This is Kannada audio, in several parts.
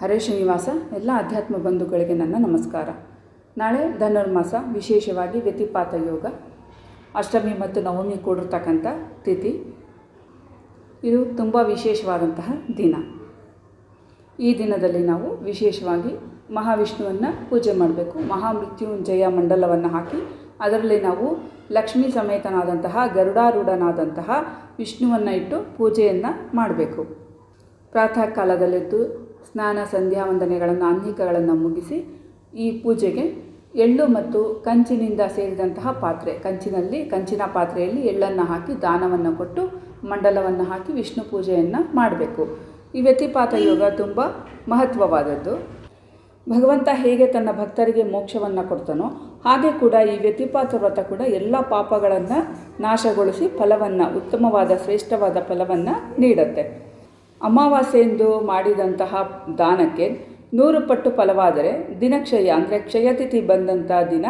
ಹರೇ ಶ್ರೀನಿವಾಸ, ಎಲ್ಲ ಅಧ್ಯಾತ್ಮ ಬಂಧುಗಳಿಗೆ ನನ್ನ ನಮಸ್ಕಾರ. ನಾಳೆ ಧನುರ್ಮಾಸ, ವಿಶೇಷವಾಗಿ ವ್ಯತಿಪಾತ ಯೋಗ, ಅಷ್ಟಮಿ ಮತ್ತು ನವಮಿ ಕೂಡಿರ್ತಕ್ಕಂಥ ತಿಥಿ. ಇದು ತುಂಬ ವಿಶೇಷವಾದಂತಹ ದಿನ. ಈ ದಿನದಲ್ಲಿ ನಾವು ವಿಶೇಷವಾಗಿ ಮಹಾವಿಷ್ಣುವನ್ನು ಪೂಜೆ ಮಾಡಬೇಕು. ಮಹಾಮೃತ್ಯುಂಜಯ ಮಂಡಲವನ್ನು ಹಾಕಿ, ಅದರಲ್ಲಿ ನಾವು ಲಕ್ಷ್ಮೀ ಸಮೇತನಾದಂತಹ ಗರುಡಾರೂಢನಾದಂತಹ ವಿಷ್ಣುವನ್ನು ಇಟ್ಟು ಪೂಜೆಯನ್ನು ಮಾಡಬೇಕು. ಪ್ರಾತಃ ಕಾಲದಲ್ಲೆದ್ದು ಸ್ನಾನ, ಸಂಧ್ಯಾ ವಂದನೆಗಳನ್ನು ಅನ್ನಿಕಗಳನ್ನು ಮುಗಿಸಿ ಈ ಪೂಜೆಗೆ ಎಳ್ಳು ಮತ್ತು ಕಂಚಿನಿಂದ ಸೇರಿದಂತಹ ಪಾತ್ರೆ, ಕಂಚಿನಲ್ಲಿ, ಕಂಚಿನ ಪಾತ್ರೆಯಲ್ಲಿ ಎಳ್ಳನ್ನು ಹಾಕಿ ದಾನವನ್ನು ಕೊಟ್ಟು ಮಂಡಲವನ್ನು ಹಾಕಿ ವಿಷ್ಣು ಪೂಜೆಯನ್ನು ಮಾಡಬೇಕು. ಈ ವ್ಯತಿಪಾತ ಯೋಗ ತುಂಬ ಮಹತ್ವವಾದದ್ದು. ಭಗವಂತ ಹೇಗೆ ತನ್ನ ಭಕ್ತರಿಗೆ ಮೋಕ್ಷವನ್ನು ಕೊಡ್ತಾನೋ ಹಾಗೆ ಕೂಡ ಈ ವ್ಯತಿಪಾತ ವ್ರತ ಕೂಡ ಎಲ್ಲ ಪಾಪಗಳನ್ನು ನಾಶಗೊಳಿಸಿ ಫಲವನ್ನು, ಉತ್ತಮವಾದ, ಶ್ರೇಷ್ಠವಾದ ಫಲವನ್ನು ನೀಡುತ್ತೆ. ಅಮಾವಾಸ್ಯೆಂದು ಮಾಡಿದಂತಹ ದಾನಕ್ಕೆ ನೂರು ಪಟ್ಟು ಫಲವಾದರೆ ದಿನಕ್ಷಯ, ಅಂದರೆ ಕ್ಷಯತಿಥಿ ಬಂದಂಥ ದಿನ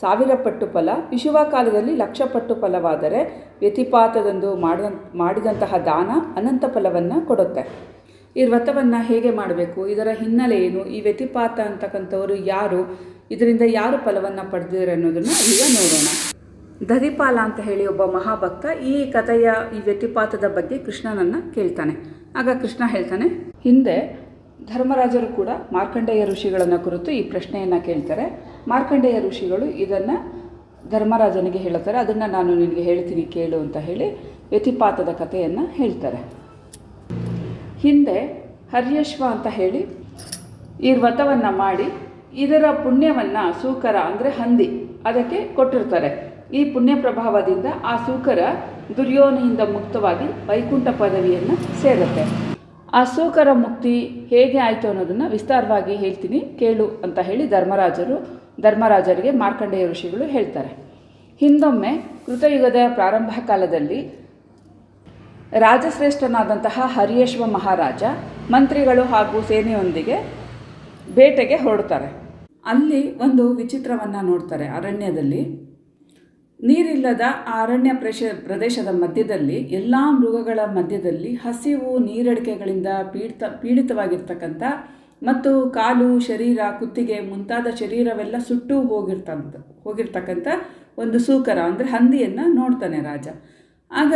ಸಾವಿರ ಪಟ್ಟು ಫಲ. ವಿಶುವ ಕಾಲದಲ್ಲಿ ಲಕ್ಷ ಪಟ್ಟು ಫಲವಾದರೆ ವ್ಯತಿಪಾತದಂದು ಮಾಡಿದ, ಮಾಡಿದಂತಹ ದಾನ ಅನಂತ ಫಲವನ್ನು ಕೊಡುತ್ತೆ. ಈ ವ್ರತವನ್ನು ಹೇಗೆ ಮಾಡಬೇಕು? ಇದರ ಹಿನ್ನೆಲೆ ಏನು? ಈ ವ್ಯತಿಪಾತ ಅಂತಕ್ಕಂಥವರು ಯಾರು? ಇದರಿಂದ ಯಾರು ಫಲವನ್ನು ಪಡೆದಿದ್ದಾರೆ ಅನ್ನೋದನ್ನು ಈಗ ನೋಡೋಣ. ದಧಿಪಾಲ ಅಂತ ಹೇಳಿ ಒಬ್ಬ ಮಹಾಭಕ್ತ ಈ ಕಥೆಯ ಈ ವ್ಯತಿಪಾತದ ಬಗ್ಗೆ ಕೃಷ್ಣನನ್ನು ಕೇಳ್ತಾನೆ. ಆಗ ಕೃಷ್ಣ ಹೇಳ್ತಾನೆ, ಹಿಂದೆ ಧರ್ಮರಾಜರು ಕೂಡ ಮಾರ್ಕಂಡೇಯ ಋಷಿಗಳನ್ನು ಕುರಿತು ಈ ಪ್ರಶ್ನೆಯನ್ನು ಕೇಳ್ತಾರೆ. ಮಾರ್ಕಂಡೇಯ ಋಷಿಗಳು ಇದನ್ನು ಧರ್ಮರಾಜನಿಗೆ ಹೇಳ್ತಾರೆ, ಅದನ್ನು ನಾನು ನಿನಗೆ ಹೇಳ್ತೀನಿ ಕೇಳು ಅಂತ ಹೇಳಿ ವ್ಯತಿಪಾತದ ಕಥೆಯನ್ನು ಹೇಳ್ತಾರೆ. ಹಿಂದೆ ಹರ್ಯಶ್ವ ಅಂತ ಹೇಳಿ ಈ ವ್ರತವನ್ನು ಮಾಡಿ ಇದರ ಪುಣ್ಯವನ್ನು ಸೂಕರ ಅಂದರೆ ಹಂದಿ ಅದಕ್ಕೆ ಕೊಟ್ಟಿರ್ತಾರೆ. ಈ ಪುಣ್ಯ ಪ್ರಭಾವದಿಂದ ಆ ಸೂಕರ ದುರ್ಯೋನಿಯಿಂದ ಮುಕ್ತವಾಗಿ ವೈಕುಂಠ ಪದವಿಯನ್ನು ಸೇರುತ್ತೆ. ಆ ಸೂಕರ ಮುಕ್ತಿ ಹೇಗೆ ಆಯಿತು ಅನ್ನೋದನ್ನು ವಿಸ್ತಾರವಾಗಿ ಹೇಳ್ತೀನಿ. ಕೇಳು ಅಂತ ಹೇಳಿ ಧರ್ಮರಾಜರು, ಧರ್ಮರಾಜರಿಗೆ ಮಾರ್ಕಂಡೇಯ ಋಷಿಗಳು ಹೇಳ್ತಾರೆ. ಹಿಂದೊಮ್ಮೆ ಕೃತಯುಗದ ಪ್ರಾರಂಭ ಕಾಲದಲ್ಲಿ ರಾಜಶ್ರೇಷ್ಠನಾದಂತಹ ಹರಿಯೇಶ್ವ ಮಹಾರಾಜ ಮಂತ್ರಿಗಳು ಹಾಗೂ ಸೇನೆಯೊಂದಿಗೆ ಬೇಟೆಗೆ ಹೊರಡ್ತಾರೆ. ಅಲ್ಲಿ ಒಂದು ವಿಚಿತ್ರವನ್ನು ನೋಡ್ತಾರೆ ಅರಣ್ಯದಲ್ಲಿ. ನೀರಿಲ್ಲದ ಅರಣ್ಯ ಪ್ರಶ, ಪ್ರದೇಶದ ಮಧ್ಯದಲ್ಲಿ ಎಲ್ಲ ಮೃಗಗಳ ಮಧ್ಯದಲ್ಲಿ ಹಸಿವು ನೀರಡಿಕೆಗಳಿಂದ ಪೀಡಿತ, ಪೀಡಿತವಾಗಿರ್ತಕ್ಕಂಥ ಮತ್ತು ಕಾಲು, ಶರೀರ, ಕುತ್ತಿಗೆ ಮುಂತಾದ ಶರೀರವೆಲ್ಲ ಸುಟ್ಟು ಹೋಗಿರ್ತ ಹೋಗಿರ್ತಕ್ಕಂಥ ಒಂದು ಸೂಕರ ಅಂದರೆ ಹಂದಿಯನ್ನು ನೋಡ್ತಾನೆ ರಾಜ. ಆಗ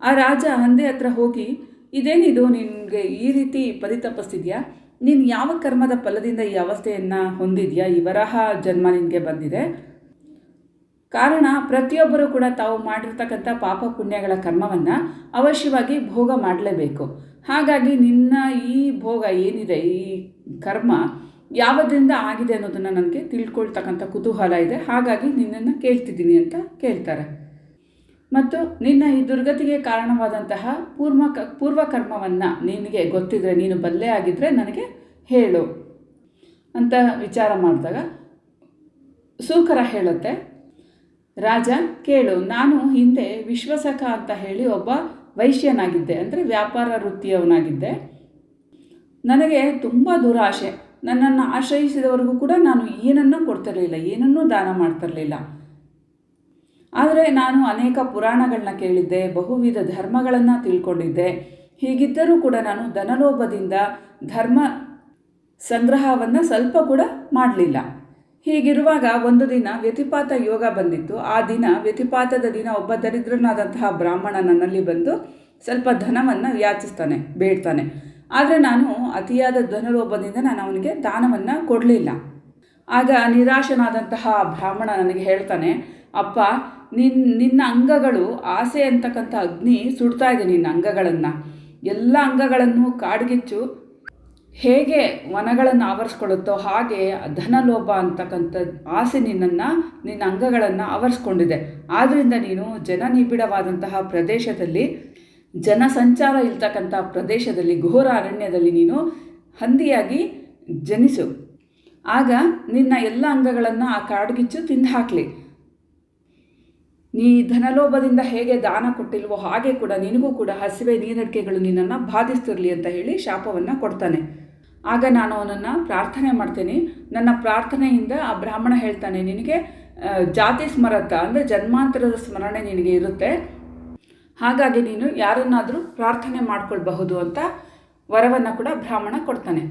ಆ ರಾಜ ಹಂದಿ ಹತ್ರ ಹೋಗಿ, ಇದೇನಿದು ನಿನಗೆ ಈ ರೀತಿ ಪರಿತಪಿಸ್ತಿದ್ಯಾ? ನೀನು ಯಾವ ಕರ್ಮದ ಫಲದಿಂದ ಈ ಅವಸ್ಥೆಯನ್ನು ಹೊಂದಿದ್ಯಾ? ಈ ವರಹ ಜನ್ಮ ನಿನಗೆ ಬಂದಿದೆ. ಕಾರಣ ಪ್ರತಿಯೊಬ್ಬರೂ ಕೂಡ ತಾವು ಮಾಡಿರ್ತಕ್ಕಂಥ ಪಾಪ ಪುಣ್ಯಗಳ ಕರ್ಮವನ್ನು ಅವಶ್ಯವಾಗಿ ಭೋಗ ಮಾಡಲೇಬೇಕು. ಹಾಗಾಗಿ ನಿನ್ನ ಈ ಭೋಗ ಏನಿದೆ, ಈ ಕರ್ಮ ಯಾವದಿಂದ ಆಗಿದೆ ಅನ್ನೋದನ್ನು ನನಗೆ ತಿಳ್ಕೊಳ್ತಕ್ಕಂಥ ಕುತೂಹಲ ಇದೆ. ಹಾಗಾಗಿ ನಿನ್ನನ್ನು ಕೇಳ್ತಿದ್ದೀನಿ ಅಂತ ಕೇಳ್ತಾರೆ. ಮತ್ತು ನಿನ್ನ ಈ ದುರ್ಗತಿಗೆ ಕಾರಣವಾದಂತಹ ಪೂರ್ವ ಕ, ಪೂರ್ವಕರ್ಮವನ್ನು ನಿನಗೆ ಗೊತ್ತಿದ್ರೆ, ನೀನು ಬಲ್ಲೆ ಆಗಿದ್ದರೆ ನನಗೆ ಹೇಳು ಅಂತ ವಿಚಾರ ಮಾಡಿದಾಗ ಸೂಕರ ಹೇಳುತ್ತೆ. ರಾಜ, ಕೇಳು, ನಾನು ಹಿಂದೆ ವಿಶ್ವಸಖ ಅಂತ ಹೇಳಿ ಒಬ್ಬ ವೈಶ್ಯನಾಗಿದ್ದೆ, ಅಂದರೆ ವ್ಯಾಪಾರ ವೃತ್ತಿಯವನಾಗಿದ್ದೆ. ನನಗೆ ತುಂಬ ದುರಾಶೆ. ನನ್ನನ್ನು ಆಶ್ರಯಿಸಿದವರೆಗೂ ಕೂಡ ನಾನು ಏನನ್ನೂ ಕೊಡ್ತಿರಲಿಲ್ಲ, ಏನನ್ನೂ ದಾನ ಮಾಡ್ತಿರಲಿಲ್ಲ. ಆದರೆ ನಾನು ಅನೇಕ ಪುರಾಣಗಳನ್ನ ಕೇಳಿದ್ದೆ, ಬಹುವಿಧ ಧರ್ಮಗಳನ್ನು ತಿಳ್ಕೊಂಡಿದ್ದೆ. ಹೀಗಿದ್ದರೂ ಕೂಡ ನಾನು ಧನಲೋಭದಿಂದ ಧರ್ಮ ಸಂಗ್ರಹವನ್ನು ಸ್ವಲ್ಪ ಕೂಡ ಮಾಡಲಿಲ್ಲ. ಹೀಗಿರುವಾಗ ಒಂದು ದಿನ ವ್ಯತಿಪಾತ ಯೋಗ ಬಂದಿತ್ತು. ಆ ದಿನ ವ್ಯತಿಪಾತದ ದಿನ ಒಬ್ಬ ದರಿದ್ರನಾದಂತಹ ಬ್ರಾಹ್ಮಣ ನನ್ನಲ್ಲಿ ಬಂದು ಸ್ವಲ್ಪ ಧನವನ್ನು ಯಾಚಿಸ್ತಾನೆ, ಬೇಡ್ತಾನೆ. ಆದರೆ ನಾನು ಅತಿಯಾದ ಧನಲೋಭದಿಂದ ನಾನು ಅವನಿಗೆ ದಾನವನ್ನು ಕೊಡಲಿಲ್ಲ. ಆಗ ನಿರಾಶನಾದಂತಹ ಬ್ರಾಹ್ಮಣ ನನಗೆ ಹೇಳ್ತಾನೆ, ಅಪ್ಪ ನಿನ್ನ ನಿನ್ನ ಅಂಗಗಳು ಆಸೆ ಅಂತಕ್ಕಂಥ ಅಗ್ನಿ ಸುಡ್ತಾ ಇದೆ ನಿನ್ನ ಅಂಗಗಳನ್ನು. ಎಲ್ಲ ಅಂಗಗಳನ್ನು ಕಾಡ್ಗಿಚ್ಚು ಹೇಗೆ ವನಗಳನ್ನು ಆವರಿಸ್ಕೊಳ್ಳುತ್ತೋ ಹಾಗೆ ಧನಲೋಭ ಅಂತಕ್ಕಂಥ ಆಸೆ ನಿನ್ನನ್ನು, ನಿನ್ನ ಅಂಗಗಳನ್ನು ಆವರಿಸ್ಕೊಂಡಿದೆ. ಆದ್ದರಿಂದ ನೀನು ಜನನಿಬಿಡವಾದಂತಹ ಪ್ರದೇಶದಲ್ಲಿ, ಜನಸಂಚಾರ ಇಲ್ತಕ್ಕಂಥ ಪ್ರದೇಶದಲ್ಲಿ, ಘೋರ ಅರಣ್ಯದಲ್ಲಿ ನೀನು ಹಂದಿಯಾಗಿ ಜನಿಸು. ಆಗ ನಿನ್ನ ಎಲ್ಲ ಅಂಗಗಳನ್ನು ಆ ಕಾಡ್ಗಿಚ್ಚು ತಿಂದು ಹಾಕಲಿ ನೀ ಧನಲೋಭದಿಂದ ಹೇಗೆ ದಾನ ಕೊಟ್ಟಿಲ್ವೋ ಹಾಗೆ ಕೂಡ ನಿನಗೂ ಕೂಡ ಹಸಿವೆ ನೀರಡಿಕೆಗಳು ನಿನ್ನನ್ನು ಬಾಧಿಸ್ತಿರಲಿ ಅಂತ ಹೇಳಿ ಶಾಪವನ್ನು ಕೊಡ್ತಾನೆ. ಆಗ ನಾನು ಅವನನ್ನು ಪ್ರಾರ್ಥನೆ ಮಾಡ್ತೀನಿ. ನನ್ನ ಪ್ರಾರ್ಥನೆಯಿಂದ ಆ ಬ್ರಾಹ್ಮಣ ಹೇಳ್ತಾನೆ, ನಿನಗೆ ಜಾತಿ ಸ್ಮರತ ಅಂದರೆ ಜನ್ಮಾಂತರದ ಸ್ಮರಣೆ ನಿನಗೆ ಇರುತ್ತೆ. ಹಾಗಾಗಿ ನೀನು ಯಾರನ್ನಾದರೂ ಪ್ರಾರ್ಥನೆ ಮಾಡ್ಕೊಳ್ಬಹುದು ಅಂತ ವರವನ್ನು ಕೂಡ ಬ್ರಾಹ್ಮಣ ಕೊಡ್ತಾನೆ.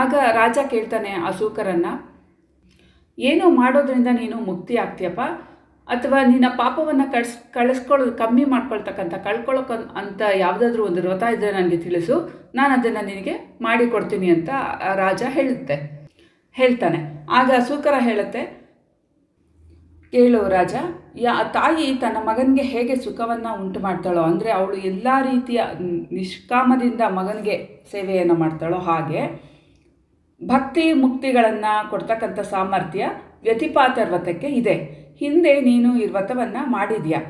ಆಗ ರಾಜ ಕೇಳ್ತಾನೆ ಆ ಸೂಕರನ್ನು, ಏನು ಮಾಡೋದ್ರಿಂದ ನೀನು ಮುಕ್ತಿ ಆಗ್ತೀಯಪ್ಪ. ಅಥವಾ ನಿನ್ನ ಪಾಪವನ್ನು ಕಳ್ಸ್ ಕಳಿಸ್ಕೊಳ್ಳೋದು ಕಮ್ಮಿ ಮಾಡ್ಕೊಳ್ತಕ್ಕಂಥ ಕಳ್ಕೊಳ್ಳೋಕೆ ಅಂತ ಯಾವುದಾದ್ರೂ ಒಂದು ವ್ರತ ಇದ್ದರೆ ನನಗೆ ತಿಳಿಸು. ನಾನು ಅದನ್ನು ನಿನಗೆ ಮಾಡಿಕೊಡ್ತೀನಿ ಅಂತ ರಾಜ ಹೇಳುತ್ತೆ. ಹೇಳ್ತಾನೆ. ಆಗ ಸೂಕರ ಹೇಳುತ್ತೆ, ಕೇಳು ರಾಜ, ಯಾ, ತಾಯಿ ತನ್ನ ಮಗನಿಗೆ ಹೇಗೆ ಸುಖವನ್ನು ಉಂಟು ಮಾಡ್ತಾಳೋ, ಅಂದರೆ ಅವಳು ಎಲ್ಲ ರೀತಿಯ ನಿಷ್ಕಾಮದಿಂದ ಮಗನಿಗೆ ಸೇವೆಯನ್ನು ಮಾಡ್ತಾಳೋ ಹಾಗೆ, ಭಕ್ತಿ ಮುಕ್ತಿಗಳನ್ನು ಕೊಡ್ತಕ್ಕಂಥ ಸಾಮರ್ಥ್ಯ ವ್ಯತಿಪಾತ ವ್ರತಕ್ಕೆ ಇದೆ. ಹಿಂದೆ ನೀನು ಈ ವ್ರತವನ್ನು ಮಾಡಿದ್ಯಾ?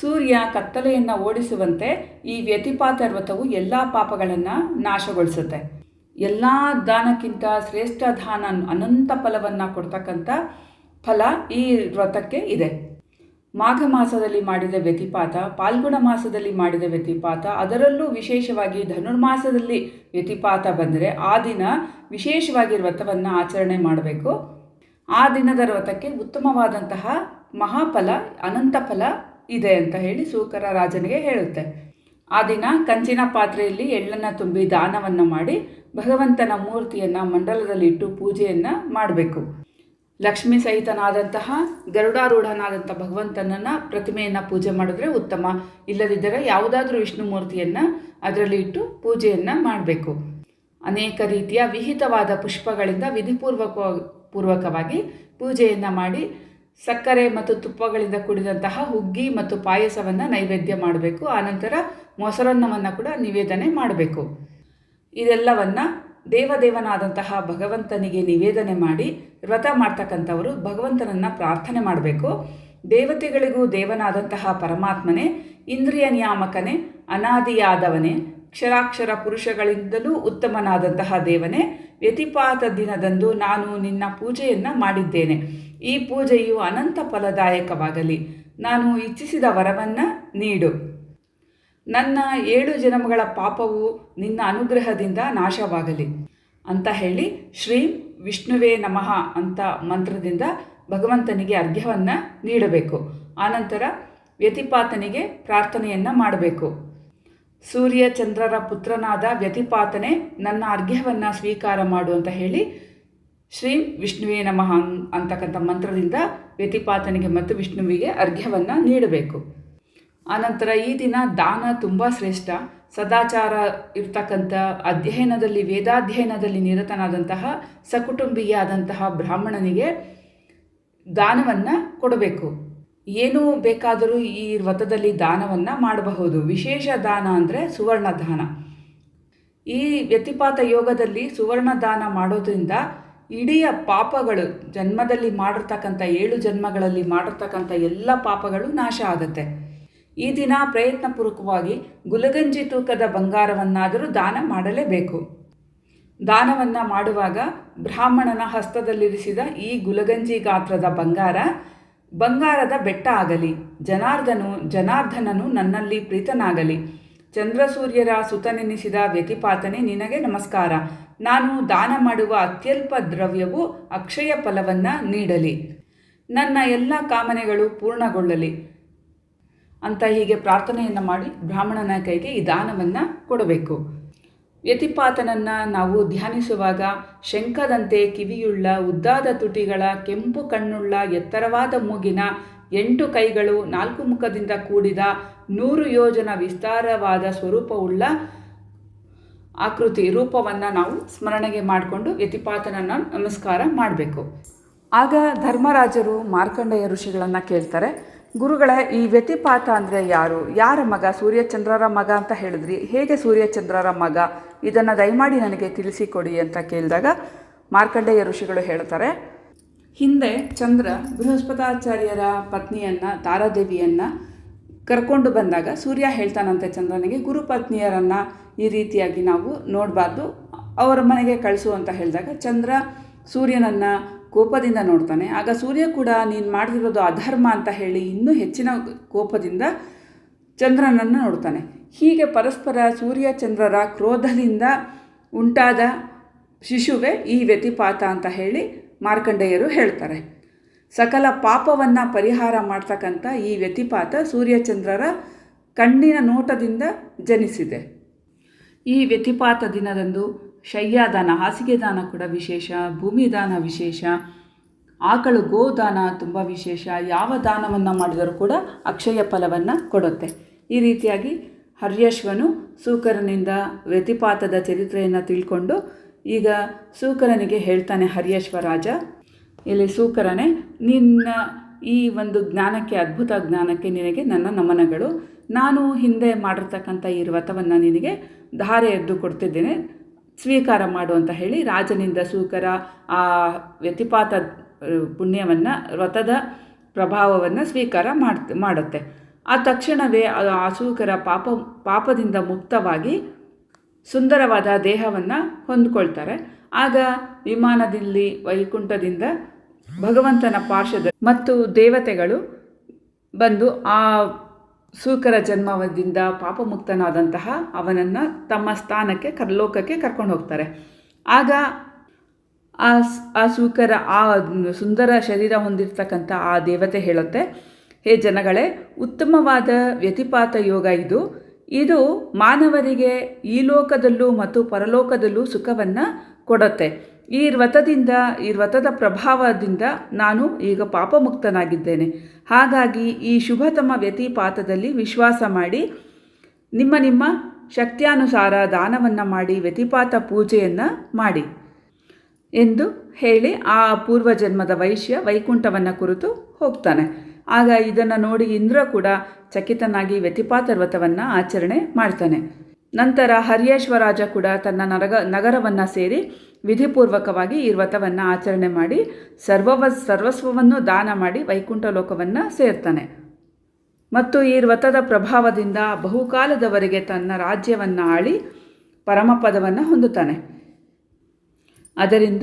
ಸೂರ್ಯ ಕತ್ತಲೆಯನ್ನು ಓಡಿಸುವಂತೆ ಈ ವ್ಯತಿಪಾತ ವ್ರತವು ಎಲ್ಲ ಪಾಪಗಳನ್ನು ನಾಶಗೊಳಿಸುತ್ತೆ. ಎಲ್ಲ ದಾನಕ್ಕಿಂತ ಶ್ರೇಷ್ಠ ದಾನ ಅನಂತ ಫಲವನ್ನು ಕೊಡ್ತಕ್ಕಂಥ ಫಲ ಈ ವ್ರತಕ್ಕೆ ಇದೆ. ಮಾಘ ಮಾಸದಲ್ಲಿ ಮಾಡಿದ ವ್ಯತಿಪಾತ, ಪಾಲ್ಗುಣ ಮಾಸದಲ್ಲಿ ಮಾಡಿದ ವ್ಯತಿಪಾತ, ಅದರಲ್ಲೂ ವಿಶೇಷವಾಗಿ ಧನುರ್ಮಾಸದಲ್ಲಿ ವ್ಯತಿಪಾತ ಬಂದರೆ ಆ ದಿನ ವಿಶೇಷವಾಗಿ ವ್ರತವನ್ನು ಆಚರಣೆ ಮಾಡಬೇಕು. ಆ ದಿನದ ವ್ರತಕ್ಕೆ ಉತ್ತಮವಾದಂತಹ ಮಹಾಫಲ ಅನಂತ ಫಲ ಇದೆ ಅಂತ ಹೇಳಿ ಸೂಕರ ರಾಜನಿಗೆ ಹೇಳುತ್ತೆ. ಆ ದಿನ ಕಂಚಿನ ಪಾತ್ರೆಯಲ್ಲಿ ಎಳ್ಳನ್ನು ತುಂಬಿ ದಾನವನ್ನು ಮಾಡಿ ಭಗವಂತನ ಮೂರ್ತಿಯನ್ನು ಮಂಡಲದಲ್ಲಿಟ್ಟು ಪೂಜೆಯನ್ನು ಮಾಡಬೇಕು. ಲಕ್ಷ್ಮೀ ಸಹಿತನಾದಂತಹ ಗರುಡಾರೂಢನಾದಂಥ ಭಗವಂತನನ್ನು ಪ್ರತಿಮೆಯನ್ನು ಪೂಜೆ ಮಾಡಿದ್ರೆ ಉತ್ತಮ. ಇಲ್ಲದಿದ್ದರೆ ಯಾವುದಾದ್ರೂ ವಿಷ್ಣು ಮೂರ್ತಿಯನ್ನು ಅದರಲ್ಲಿ ಇಟ್ಟು ಪೂಜೆಯನ್ನು ಮಾಡಬೇಕು. ಅನೇಕ ರೀತಿಯ ವಿಹಿತವಾದ ಪುಷ್ಪಗಳಿಂದ ವಿಧಿಪೂರ್ವಕ ಪೂರ್ವಕವಾಗಿ ಪೂಜೆಯನ್ನು ಮಾಡಿ ಸಕ್ಕರೆ ಮತ್ತು ತುಪ್ಪಗಳಿಂದ ಕೂಡಿದಂತಹ ಹುಗ್ಗಿ ಮತ್ತು ಪಾಯಸವನ್ನು ನೈವೇದ್ಯ ಮಾಡಬೇಕು. ಆನಂತರ ಮೊಸರನ್ನವನ್ನು ಕೂಡ ನಿವೇದನೆ ಮಾಡಬೇಕು. ಇದೆಲ್ಲವನ್ನು ದೇವದೇವನಾದಂತಹ ಭಗವಂತನಿಗೆ ನಿವೇದನೆ ಮಾಡಿ ವ್ರತ ಮಾಡ್ತಕ್ಕಂಥವರು ಭಗವಂತನನ್ನು ಪ್ರಾರ್ಥನೆ ಮಾಡಬೇಕು. ದೇವತೆಗಳಿಗೂ ದೇವನಾದಂತಹ ಪರಮಾತ್ಮನೇ, ಇಂದ್ರಿಯ ನಿಯಾಮಕನೇ, ಅನಾದಿಯಾದವನೇ ಕ್ಷರಾಕ್ಷರ ಪುರುಷಗಳಿಂದಲೂ ಉತ್ತಮನಾದಂತಹ ದೇವನೇ, ವ್ಯತಿಪಾತ ದಿನದಂದು ನಾನು ನಿನ್ನ ಪೂಜೆಯನ್ನು ಮಾಡಿದ್ದೇನೆ. ಈ ಪೂಜೆಯು ಅನಂತ ಫಲದಾಯಕವಾಗಲಿ. ನಾನು ಇಚ್ಛಿಸಿದ ವರವನ್ನು ನೀಡು. ನನ್ನ ಏಳು ಜನ್ಮಗಳ ಪಾಪವು ನಿನ್ನ ಅನುಗ್ರಹದಿಂದ ನಾಶವಾಗಲಿ. ಅಂತ ಹೇಳಿ ಶ್ರೀ ವಿಷ್ಣುವೇ ನಮಃ ಅಂತ ಮಂತ್ರದಿಂದ ಭಗವಂತನಿಗೆ ಅರ್ಘ್ಯವನ್ನು ನೀಡಬೇಕು. ಆನಂತರ ವ್ಯತಿಪಾತನಿಗೆ ಪ್ರಾರ್ಥನೆಯನ್ನು ಮಾಡಬೇಕು. ಸೂರ್ಯ ಚಂದ್ರರ ಪುತ್ರನಾದ ವ್ಯತಿಪಾತನೆ ನನ್ನ ಅರ್ಘ್ಯವನ್ನು ಸ್ವೀಕಾರ ಮಾಡು ಅಂತ ಹೇಳಿ ಶ್ರೀ ವಿಷ್ಣುವೇ ನಮಃ ಅಂತಕ್ಕಂಥ ಮಂತ್ರದಿಂದ ವ್ಯತಿಪಾತನಿಗೆ ಮತ್ತು ವಿಷ್ಣುವಿಗೆ ಅರ್ಘ್ಯವನ್ನು ನೀಡಬೇಕು. ಆನಂತರ ಈ ದಿನ ದಾನ ತುಂಬ ಶ್ರೇಷ್ಠ. ಸದಾಚಾರ ಇರ್ತಕ್ಕಂಥ ಅಧ್ಯಯನದಲ್ಲಿ, ವೇದಾಧ್ಯಯನದಲ್ಲಿ ನಿರತನಾದಂತಹ ಸಕುಟುಂಬಿಯಾದಂತಹ ಬ್ರಾಹ್ಮಣನಿಗೆ ದಾನವನ್ನು ಕೊಡಬೇಕು. ಏನು ಬೇಕಾದರೂ ಈ ವ್ರತದಲ್ಲಿ ದಾನವನ್ನು ಮಾಡಬಹುದು. ವಿಶೇಷ ದಾನ ಅಂದರೆ ಸುವರ್ಣ ದಾನ ಈ ವ್ಯತಿಪಾತ ಯೋಗದಲ್ಲಿ ಸುವರ್ಣ ದಾನ ಮಾಡೋದ್ರಿಂದ ಇಡೀ ಪಾಪಗಳು, ಜನ್ಮದಲ್ಲಿ ಮಾಡಿರ್ತಕ್ಕಂಥ ಏಳು ಜನ್ಮಗಳಲ್ಲಿ ಮಾಡಿರ್ತಕ್ಕಂಥ ಎಲ್ಲ ಪಾಪಗಳು ನಾಶ ಆಗುತ್ತೆ. ಈ ದಿನ ಪ್ರಯತ್ನಪೂರ್ವಕವಾಗಿ ಗುಲಗಂಜಿ ತೂಕದ ಬಂಗಾರವನ್ನಾದರೂ ದಾನ ಮಾಡಲೇಬೇಕು. ದಾನವನ್ನು ಮಾಡುವಾಗ ಬ್ರಾಹ್ಮಣನ ಹಸ್ತದಲ್ಲಿರಿಸಿದ ಈ ಗುಲಗಂಜಿ ಗಾತ್ರದ ಬಂಗಾರ ಬಂಗಾರದ ಬೆಟ್ಟ ಆಗಲಿ, ಜನಾರ್ದನು, ಜನಾರ್ದನನು ನನ್ನಲ್ಲಿ ಪ್ರೀತನಾಗಲಿ. ಚಂದ್ರಸೂರ್ಯರ ಸುತನೆನಿಸಿದ ವ್ಯತಿಪಾತನೆ ನಿನಗೆ ನಮಸ್ಕಾರ. ನಾನು ದಾನ ಮಾಡುವ ಅತ್ಯಲ್ಪ ದ್ರವ್ಯವು ಅಕ್ಷಯ ಫಲವನ್ನು ನೀಡಲಿ. ನನ್ನ ಎಲ್ಲ ಕಾಮನೆಗಳು ಪೂರ್ಣಗೊಳ್ಳಲಿ. ಅಂತ ಹೀಗೆ ಪ್ರಾರ್ಥನೆಯನ್ನು ಮಾಡಿ ಬ್ರಾಹ್ಮಣನ ಕೈಗೆ ಈ ದಾನವನ್ನು ಕೊಡಬೇಕು. ವ್ಯತಿಪಾತನನ್ನು ನಾವು ಧ್ಯಾನಿಸುವಾಗ ಶಂಖದಂತೆ ಕಿವಿಯುಳ್ಳ ಉದ್ದಾದ ತುಟಿಗಳ ಕೆಂಪು ಕಣ್ಣುಳ್ಳ ಎತ್ತರವಾದ ಮೂಗಿನ ಎಂಟು ಕೈಗಳು ನಾಲ್ಕು ಮುಖದಿಂದ ಕೂಡಿದ ನೂರು ಯೋಜನ ವಿಸ್ತಾರವಾದ ಸ್ವರೂಪವುಳ್ಳ ಆಕೃತಿ ರೂಪವನ್ನು ನಾವು ಸ್ಮರಣೆಗೆ ಮಾಡಿಕೊಂಡು ಯತಿಪಾತನನ್ನು ನಮಸ್ಕಾರ ಮಾಡಬೇಕು. ಆಗ ಧರ್ಮರಾಜರು ಮಾರ್ಕಂಡೇಯ ಋಷಿಗಳನ್ನು ಕೇಳ್ತಾರೆ ಗುರುಗಳೇ, ಈ ವ್ಯತಿಪಾತ ಅಂದರೆ ಯಾರು? ಯಾರ ಮಗ? ಸೂರ್ಯಚಂದ್ರರ ಮಗ ಅಂತ ಹೇಳಿದ್ರಿ. ಹೇಗೆ ಸೂರ್ಯಚಂದ್ರರ ಮಗ? ಇದನ್ನು ದಯಮಾಡಿ ನನಗೆ ತಿಳಿಸಿಕೊಡಿ ಅಂತ ಕೇಳಿದಾಗ ಮಾರ್ಕಂಡೇಯ ಋಷಿಗಳು ಹೇಳ್ತಾರೆ, ಹಿಂದೆ ಚಂದ್ರ ಬೃಹಸ್ಪತಾಚಾರ್ಯರ ಪತ್ನಿಯನ್ನು, ತಾರಾದೇವಿಯನ್ನು ಕರ್ಕೊಂಡು ಬಂದಾಗ ಸೂರ್ಯ ಹೇಳ್ತಾನಂತೆ ಚಂದ್ರನಿಗೆ ಗುರುಪತ್ನಿಯರನ್ನು ಈ ರೀತಿಯಾಗಿ ನಾವು ನೋಡಬಾರ್ದು, ಅವರ ಮನೆಗೆ ಕಳಿಸು ಅಂತ ಹೇಳಿದಾಗ ಚಂದ್ರ ಸೂರ್ಯನನ್ನು ಕೋಪದಿಂದ ನೋಡ್ತಾನೆ. ಆಗ ಸೂರ್ಯ ಕೂಡ, ನೀನು ಮಾಡಿರೋದು ಅಧರ್ಮ ಅಂತ ಹೇಳಿ ಇನ್ನೂ ಹೆಚ್ಚಿನ ಕೋಪದಿಂದ ಚಂದ್ರನನ್ನು ನೋಡ್ತಾನೆ. ಹೀಗೆ ಪರಸ್ಪರ ಸೂರ್ಯ ಚಂದ್ರರ ಕ್ರೋಧದಿಂದ ಉಂಟಾದ ಶಿಶುವೆ ಈ ವ್ಯತಿಪಾತ ಅಂತ ಹೇಳಿ ಮಾರ್ಕಂಡೇಯರು ಹೇಳ್ತಾರೆ. ಸಕಲ ಪಾಪವನ್ನು ಪರಿಹಾರ ಮಾಡ್ತಕ್ಕಂಥ ಈ ವ್ಯತಿಪಾತ ಸೂರ್ಯಚಂದ್ರರ ಕಣ್ಣಿನ ನೋಟದಿಂದ ಜನಿಸಿದೆ. ಈ ವ್ಯತಿಪಾತ ದಿನದಂದು ಶಯ್ಯಾದಾನ ಹಾಸಿಗೆ ದಾನ ಕೂಡ ವಿಶೇಷ ಭೂಮಿ ದಾನ ವಿಶೇಷ, ಆಕಳು ಗೋದಾನ ತುಂಬ ವಿಶೇಷ, ಯಾವ ದಾನವನ್ನು ಮಾಡಿದರೂ ಕೂಡ ಅಕ್ಷಯ ಫಲವನ್ನು ಕೊಡುತ್ತೆ. ಈ ರೀತಿಯಾಗಿ ಹರ್ಯಶ್ವನು ಸೂಕರನಿಂದ ವ್ಯತಿಪಾತದ ಚರಿತ್ರೆಯನ್ನು ತಿಳ್ಕೊಂಡು ಈಗ ಸೂಕರನಿಗೆ ಹೇಳ್ತಾನೆ ಹರ್ಯಶ್ವ ರಾಜ, ಇಲ್ಲಿ ಸೂಕರನೇ, ನಿನ್ನ ಈ ಒಂದು ಜ್ಞಾನಕ್ಕೆ, ಅದ್ಭುತ ಜ್ಞಾನಕ್ಕೆ ನಿನಗೆ ನನ್ನ ನಮನಗಳು. ನಾನು ಹಿಂದೆ ಮಾಡಿರ್ತಕ್ಕಂಥ ಈ ವ್ರತವನ್ನು ನಿನಗೆ ಧಾರೆ ಎದ್ದು ಕೊಡ್ತಿದ್ದೇನೆ. ಸ್ವೀಕಾರ ಮಾಡು ಅಂತ ಹೇಳಿ ರಾಜನಿಂದ ಸೂಕರ ಆ ವ್ಯತಿಪಾತ ಪುಣ್ಯವನ್ನು, ವ್ರತದ ಪ್ರಭಾವವನ್ನು ಸ್ವೀಕಾರ ಮಾಡ್ ಮಾಡುತ್ತೆ. ಆ ತಕ್ಷಣವೇ ಆ ಆ ಸೂಕರ ಪಾಪ, ಪಾಪದಿಂದ ಮುಕ್ತವಾಗಿ ಸುಂದರವಾದ ದೇಹವನ್ನು ಹೊಂದ್ಕೊಳ್ತಾರೆ. ಆಗ ವಿಮಾನದಲ್ಲಿ, ವೈಕುಂಠದಿಂದ ಭಗವಂತನ ಪಾರ್ಶ್ವದ ಮತ್ತು ದೇವತೆಗಳು ಬಂದು ಆ ಸೂಕರ ಜನ್ಮದಿಂದ ಪಾಪಮುಕ್ತನಾದಂತಹ ಅವನನ್ನು ತಮ್ಮ ಸ್ಥಾನಕ್ಕೆ ಕರ್ಲೋಕಕ್ಕೆ ಕರ್ಕೊಂಡು ಹೋಗ್ತಾರೆ. ಆಗ ಆ ಆ ಸೂಕರ, ಆ ಸುಂದರ ಶರೀರ ಹೊಂದಿರತಕ್ಕಂಥ ಆ ದೇವತೆ ಹೇಳುತ್ತೆ, ಹೇ ಜನಗಳೇ, ಉತ್ತಮವಾದ ವ್ಯತಿಪಾತ ಯೋಗ ಇದು. ಇದು ಮಾನವರಿಗೆ ಈ ಲೋಕದಲ್ಲೂ ಮತ್ತು ಪರಲೋಕದಲ್ಲೂ ಸುಖವನ್ನು ಕೊಡುತ್ತೆ. ಈ ವ್ರತದಿಂದ, ಈ ವ್ರತದ ಪ್ರಭಾವದಿಂದ ನಾನು ಈಗ ಪಾಪಮುಕ್ತನಾಗಿದ್ದೇನೆ. ಹಾಗಾಗಿ ಈ ಶುಭತಮ ವ್ಯತಿಪಾತದಲ್ಲಿ ವಿಶ್ವಾಸ ಮಾಡಿ, ನಿಮ್ಮ ನಿಮ್ಮ ಶಕ್ತ್ಯಾನುಸಾರ ದಾನವನ್ನು ಮಾಡಿ, ವ್ಯತಿಪಾತ ಪೂಜೆಯನ್ನು ಮಾಡಿ ಎಂದು ಹೇಳಿ ಆ ಪೂರ್ವಜನ್ಮದ ವೈಶ್ಯ ವೈಕುಂಠವನ್ನು ಕುರಿತು ಹೋಗ್ತಾನೆ. ಆಗ ಇದನ್ನು ನೋಡಿ ಇಂದ್ರ ಕೂಡ ಚಕಿತನಾಗಿ ವ್ಯತಿಪಾತ ವ್ರತವನ್ನು ಆಚರಣೆ ಮಾಡ್ತಾನೆ. ನಂತರ ಹರಿಯೇಶ್ವರಾಜ ಕೂಡ ತನ್ನ ನರಗ, ನಗರವನ್ನು ಸೇರಿ ವಿಧಿಪೂರ್ವಕವಾಗಿ ಈ ವ್ರತವನ್ನು ಆಚರಣೆ ಮಾಡಿ ಸರ್ವವ, ಸರ್ವಸ್ವವನ್ನು ದಾನ ಮಾಡಿ ವೈಕುಂಠ ಲೋಕವನ್ನು ಸೇರ್ತಾನೆ. ಮತ್ತು ಈ ವ್ರತದ ಪ್ರಭಾವದಿಂದ ಬಹುಕಾಲದವರೆಗೆ ತನ್ನ ರಾಜ್ಯವನ್ನು ಆಳಿ ಪರಮಪದವನ್ನು ಹೊಂದುತ್ತಾನೆ. ಅದರಿಂದ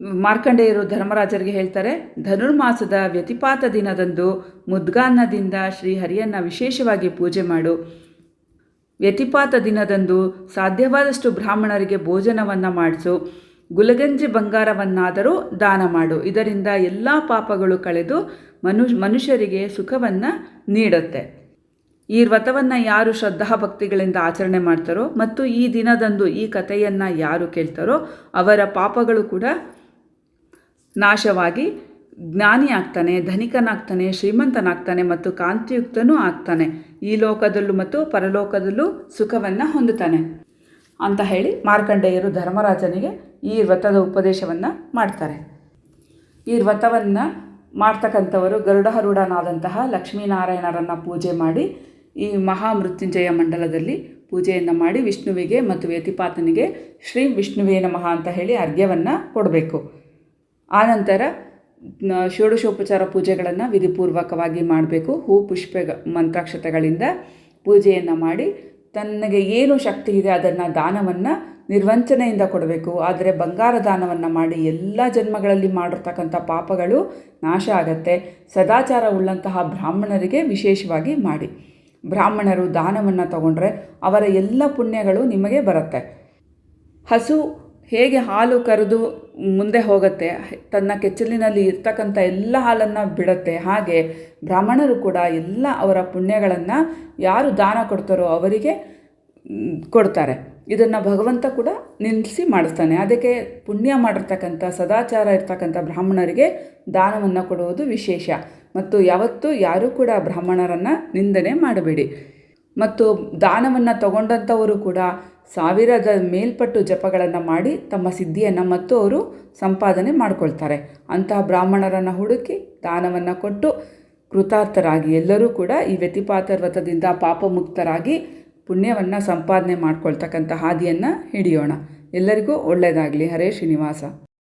ಮಾರ್ಕಂಡೇಯರು ಧರ್ಮರಾಜರಿಗೆ ಹೇಳ್ತಾರೆ, ಧನುರ್ಮಾಸದ ವ್ಯತಿಪಾತ ದಿನದಂದು ಮುದ್ಗಾನ್ನದಿಂದ ಶ್ರೀ ಹರಿಯನ್ನು ವಿಶೇಷವಾಗಿ ಪೂಜೆ ಮಾಡು. ವ್ಯತಿಪಾತ ದಿನದಂದು ಸಾಧ್ಯವಾದಷ್ಟು ಬ್ರಾಹ್ಮಣರಿಗೆ ಭೋಜನವನ್ನು ಮಾಡಿಸು, ಗುಲಗಂಜಿ ಬಂಗಾರವನ್ನಾದರೂ ದಾನ ಮಾಡು. ಇದರಿಂದ ಎಲ್ಲ ಪಾಪಗಳು ಕಳೆದು ಮನು, ಮನುಷ್ಯರಿಗೆ ಸುಖವನ್ನು ನೀಡುತ್ತೆ. ಈ ವ್ರತವನ್ನು ಯಾರು ಶ್ರದ್ಧಾಭಕ್ತಿಗಳಿಂದ ಆಚರಣೆ ಮಾಡ್ತಾರೋ ಮತ್ತು ಈ ದಿನದಂದು ಈ ಕಥೆಯನ್ನು ಯಾರು ಕೇಳ್ತಾರೋ ಅವರ ಪಾಪಗಳು ಕೂಡ ನಾಶವಾಗಿ ಜ್ಞಾನಿ ಆಗ್ತಾನೆ ಧನಿಕನಾಗ್ತಾನೆ, ಶ್ರೀಮಂತನಾಗ್ತಾನೆ ಮತ್ತು ಕಾಂತಿಯುಕ್ತನೂ ಆಗ್ತಾನೆ. ಈ ಲೋಕದಲ್ಲೂ ಮತ್ತು ಪರಲೋಕದಲ್ಲೂ ಸುಖವನ್ನು ಹೊಂದುತ್ತಾನೆ ಅಂತ ಹೇಳಿ ಮಾರ್ಕಂಡೇಯರು ಧರ್ಮರಾಜನಿಗೆ ಈ ವ್ರತದ ಉಪದೇಶವನ್ನು ಮಾಡ್ತಾರೆ. ಈ ವ್ರತವನ್ನು ಮಾಡ್ತಕ್ಕಂಥವರು ಗರುಡಹರುಡನಾದಂತಹ ಲಕ್ಷ್ಮೀನಾರಾಯಣರನ್ನು ಪೂಜೆ ಮಾಡಿ, ಈ ಮಹಾಮೃತ್ಯುಂಜಯ ಮಂಡಲದಲ್ಲಿ ಪೂಜೆಯನ್ನು ಮಾಡಿ ವಿಷ್ಣುವಿಗೆ ಮತ್ತು ವ್ಯತಿಪಾತನಿಗೆ ಶ್ರೀ ವಿಷ್ಣುವೇ ನಮಃ ಅಂತ ಹೇಳಿ ಅರ್ಘ್ಯವನ್ನು ಕೊಡಬೇಕು. ಆನಂತರ ಷೋಡಶೋಪಚಾರ ಪೂಜೆಗಳನ್ನು ವಿಧಿಪೂರ್ವಕವಾಗಿ ಮಾಡಬೇಕು. ಹೂ ಪುಷ್ಪ ಮಂತ್ರಾಕ್ಷತೆಗಳಿಂದ ಪೂಜೆಯನ್ನು ಮಾಡಿ ತನಗೆ ಏನು ಶಕ್ತಿ ಇದೆ ಅದನ್ನು ದಾನವನ್ನು ನಿರ್ವಂಚನೆಯಿಂದ ಕೊಡಬೇಕು. ಆದರೆ ಬಂಗಾರ ದಾನವನ್ನು ಮಾಡಿ ಎಲ್ಲ ಜನ್ಮಗಳಲ್ಲಿ ಮಾಡಿರ್ತಕ್ಕಂಥ ಪಾಪಗಳು ನಾಶ ಆಗತ್ತೆ. ಸದಾಚಾರ ಉಳ್ಳಂತಹ ಬ್ರಾಹ್ಮಣರಿಗೆ ವಿಶೇಷವಾಗಿ ಮಾಡಿ. ಬ್ರಾಹ್ಮಣರು ದಾನವನ್ನು ತಗೊಂಡ್ರೆ ಅವರ ಎಲ್ಲ ಪುಣ್ಯಗಳು ನಿಮಗೆ ಬರುತ್ತೆ. ಹಸು ಹೇಗೆ ಹಾಲು ಕರೆದು ಮುಂದೆ ಹೋಗುತ್ತೆ, ತನ್ನ ಕೆಚ್ಚಲಿನಲ್ಲಿ ಇರ್ತಕ್ಕಂಥ ಎಲ್ಲ ಹಾಲನ್ನು ಬಿಡುತ್ತೆ, ಹಾಗೆ ಬ್ರಾಹ್ಮಣರು ಕೂಡ ಎಲ್ಲ ಅವರ ಪುಣ್ಯಗಳನ್ನು ಯಾರು ದಾನ ಕೊಡ್ತಾರೋ ಅವರಿಗೆ ಕೊಡ್ತಾರೆ. ಇದನ್ನು ಭಗವಂತ ಕೂಡ ನಿಲ್ಲಿಸಿ ಮಾಡಿಸ್ತಾನೆ. ಅದಕ್ಕೆ ಪುಣ್ಯ ಮಾಡಿರ್ತಕ್ಕಂಥ, ಸದಾಚಾರ ಇರ್ತಕ್ಕಂಥ ಬ್ರಾಹ್ಮಣರಿಗೆ ದಾನವನ್ನು ಕೊಡುವುದು ವಿಶೇಷ. ಮತ್ತು ಯಾವತ್ತೂ ಯಾರೂ ಕೂಡ ಬ್ರಾಹ್ಮಣರನ್ನು ನಿಂದನೆ ಮಾಡಬೇಡಿ. ಮತ್ತು ದಾನವನ್ನು ತಗೊಂಡಂಥವರು ಕೂಡ ಸಾವಿರದ ಮೇಲ್ಪಟ್ಟು ಜಪಗಳನ್ನು ಮಾಡಿ ತಮ್ಮ ಸಿದ್ಧಿಯನ್ನು ಮತ್ತು ಅವರು ಸಂಪಾದನೆ ಮಾಡಿಕೊಳ್ತಾರೆ. ಅಂತಹ ಬ್ರಾಹ್ಮಣರನ್ನು ಹುಡುಕಿ ದಾನವನ್ನು ಕೊಟ್ಟು ಕೃತಾರ್ಥರಾಗಿ ಎಲ್ಲರೂ ಕೂಡ ಈ ವ್ಯತಿಪಾತ ವ್ರತದಿಂದ ಪಾಪಮುಕ್ತರಾಗಿ ಪುಣ್ಯವನ್ನು ಸಂಪಾದನೆ ಮಾಡ್ಕೊಳ್ತಕ್ಕಂಥ ಹಾದಿಯನ್ನು ಹಿಡಿಯೋಣ. ಎಲ್ಲರಿಗೂ ಒಳ್ಳೆಯದಾಗಲಿ ಹರೇ ಶ್ರೀನಿವಾಸ.